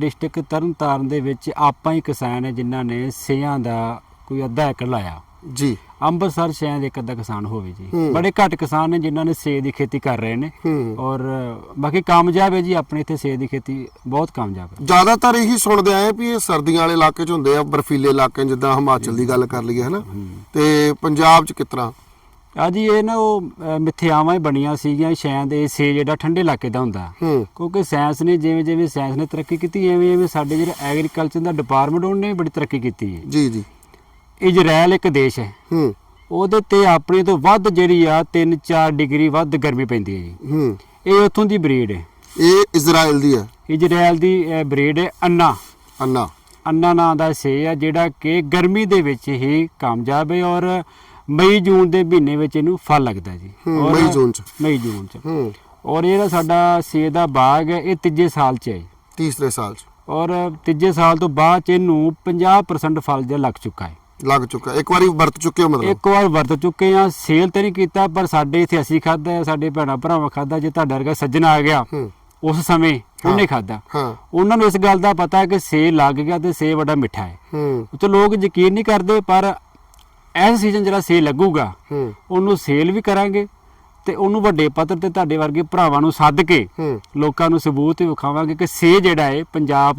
District Tarn Taran ਦੇ ਵਿੱਚ ਆਪਾਂ ਹੀ ਕਿਸਾਨ ਹੈ ਜਿਨ੍ਹਾਂ ਨੇ ਸੇਆਂ ਦਾ ਕੋਈ ਅੱਧਾ ਏਕੜ ਲਾਇਆ। ਜੀ। ਅੰਮ੍ਰਿਤਸਰ ਸ਼ਾਇਦ ਇੱਕ ਅੱਧਾ ਕਿਸਾਨ ਹੋਵੇ ਜੀ। ਬੜੇ ਘੱਟ ਕਿਸਾਨ ਨੇ ਜਿਨ੍ਹਾਂ ਨੇ ਸੇ ਦੀ ਖੇਤੀ ਕਰ ਰਹੇ ਨੇ। ਔਰ ਬਾਕੀ ਕਾਮਯਾਬ ਹੈ ਜੀ ਆਪਣੇ ਇੱਥੇ ਸੇ ਦੀ ਖੇਤੀ ਬਹੁਤ ਕਾਮਯਾਬ ਹੈ। ਜ਼ਿਆਦਾਤਰ ਇਹੀ ਸੁਣਦੇ ਆਏ ਵੀ ਇਹ ਸਰਦੀਆਂ ਵਾਲੇ ਇਲਾਕੇ 'ਚ ਹੁੰਦੇ ਆ ਬਰਫੀਲੇ ਇਲਾਕੇ ਜਿੱਦਾਂ ਹਿਮਾਚਲ ਦੀ ਗੱਲ ਕਰ ਲਈਏ ਹਨਾ? ਤੇ ਪੰਜਾਬ 'ਚ ਤਰ੍ਹਾਂ? ਆ ਜੀ ਇਹ ਨਾ ਉਹ ਅ, ਮਿੱਥਿਆਵਾਂ ਹੀ ਬਣੀਆਂ ਸੀਗੀਆਂ ਸ਼ਾਇਦ ਇਹ ਸੇ ਜਿਹੜਾ ਠੰਡੇ ਇਲਾਕੇ ਦਾ ਹੁੰਦਾ। ਹੂੰ। ਕਿਉਂਕਿ ਸਾਇੰਸ ਨੇ ਜਿਵੇਂ ਜਿਵੇਂ ਸਾਇੰਸ ਨੇ ਤਰੱਕੀ ਕੀਤੀ ਐਵੇਂ ਐਵੇਂ ਸਾਡੇ ਜਿਹੜੇ ਐਗਰੀਕਲਚਰ ਦਾ ਡਿਪਾਰਟਮੈਂਟ ਉਹਨੇ ਵੀ ਬੜੀ ਤਰੱਕੀ ਕੀਤੀ ਹੈ। ਜੀ ਜੀ। ਇਜ਼ਰਾਈਲ ਇੱਕ ਦੇਸ਼ ਹੈ। ਹੂੰ। ਉਹਦੇ ਤੇ ਆਪਣੇ ਤੋਂ ਵੱਧ ਜਿਹੜੀ ਆ 3-4 ਡਿਗਰੀ ਵੱਧ ਗਰਮੀ ਪੈਂਦੀ ਹੈ ਜੀ। ਹੂੰ। ਇਹ ਉੱਥੋਂ ਦੀ ਬਰੀਡ ਹੈ। ਇਹ ਇਜ਼ਰਾਈਲ ਦੀ ਹੈ। ਇਜ਼ਰਾਈਲ ਦੀ ਬਰੀਡ ਹੈ ਅੰਨਾ। ਅੰਨਾ। ਅੰਨਾ ਨਾਂ ਦਾ ਸੇ ਆ ਜਿਹੜਾ ਕਿ ਗਰਮੀ ਦੇ ਵਿੱਚ ਹੀ ਕਾਮਯਾਬ ਹੈ ਔਰ ਮਈ ਜੂਨ ਦੇ ਮਹੀਨੇ ਵਿੱਚ ਇਹਨੂੰ ਫਲ ਲੱਗਦਾ ਜੀ। ਹੂੰ, ਔਰ- ਮਈ ਜੂਨ 'ਚ। ਮਈ ਜੂਨ ਚ। ਹੂੰ। ਔਰ ਇਹ ਜਿਹੜਾ ਸਾਡਾ ਸੇ ਦਾ ਬਾਗ ਹੈ ਇਹ ਤੀਜੇ ਸਾਲ ਚ ਹੈ ਜੀ। ਤੀਸਰੇ ਸਾਲ 'ਚ। ਔਰ ਤੀਜੇ ਸਾਲ ਤੋਂ ਬਾਅਦ ਚ ਇਹਨੂੰ 50% ਫਲ ਜਿਹਾ ਲੱਗ ਚੁੱਕਾ ਹੈ। ਲੱਗ ਚੁੱਕਾ ਇੱਕ ਵਾਰੀ ਵਰਤ ਚੁੱਕੇ ਹੋ ਮਤਲਬ? ਇੱਕ ਵਾਰ ਵਰਤ ਚੁੱਕੇ ਆ ਸੇਲ ਤੇ ਨਹੀਂ ਕੀਤਾ ਪਰ ਸਾਡੇ ਇੱਥੇ ਅਸੀਂ ਖਾਦਾ ਸਾਡੇ ਭੈਣਾਂ ਭਰਾਵਾਂ ਖਾਦਾ ਜੇ ਤੁਹਾਡਾ ਵਰਗਾ ਸੱਜਣ ਆ ਗਿਆ ਹੂੰ। ਉਸ ਸਮੇਂ ਉਹਨੇ ਖਾਦਾ ਹਾਂ। ਉਹਨਾਂ ਨੂੰ ਇਸ ਗੱਲ ਦਾ ਪਤਾ ਹੈ ਕਿ ਸੇ ਲੱਗ ਗਿਆ ਤੇ ਸੇ ਬੜਾ ਮਿੱਠਾ ਹੈ। ਹੂੰ। ਤੇ ਲੋਕ ਯਕੀਨ ਨਹੀਂ ਕਰਦੇ ਪਰ ਐਸ ਸੀਜ਼ਨ ਜਿਹੜਾ ਸੇ ਲੱਗੂਗਾ ਹੂੰ। ਉਹਨੂੰ ਸੇਲ ਵੀ ਕਰਾਂਗੇ ਤੇ ਉਹਨੂੰ ਵੱਡੇ ਪੱਧਰ ਤੇ ਤੁਹਾਡੇ ਵਰਗੇ ਭਰਾਵਾਂ ਨੂੰ ਸੱਦ ਕੇ ਲੋਕਾਂ ਨੂੰ ਸਬੂਤ ਵਿਖਾਵਾਂਗੇ ਕਿ ਸੇ ਜਿਹੜਾ ਹੈ ਪੰਜਾਬ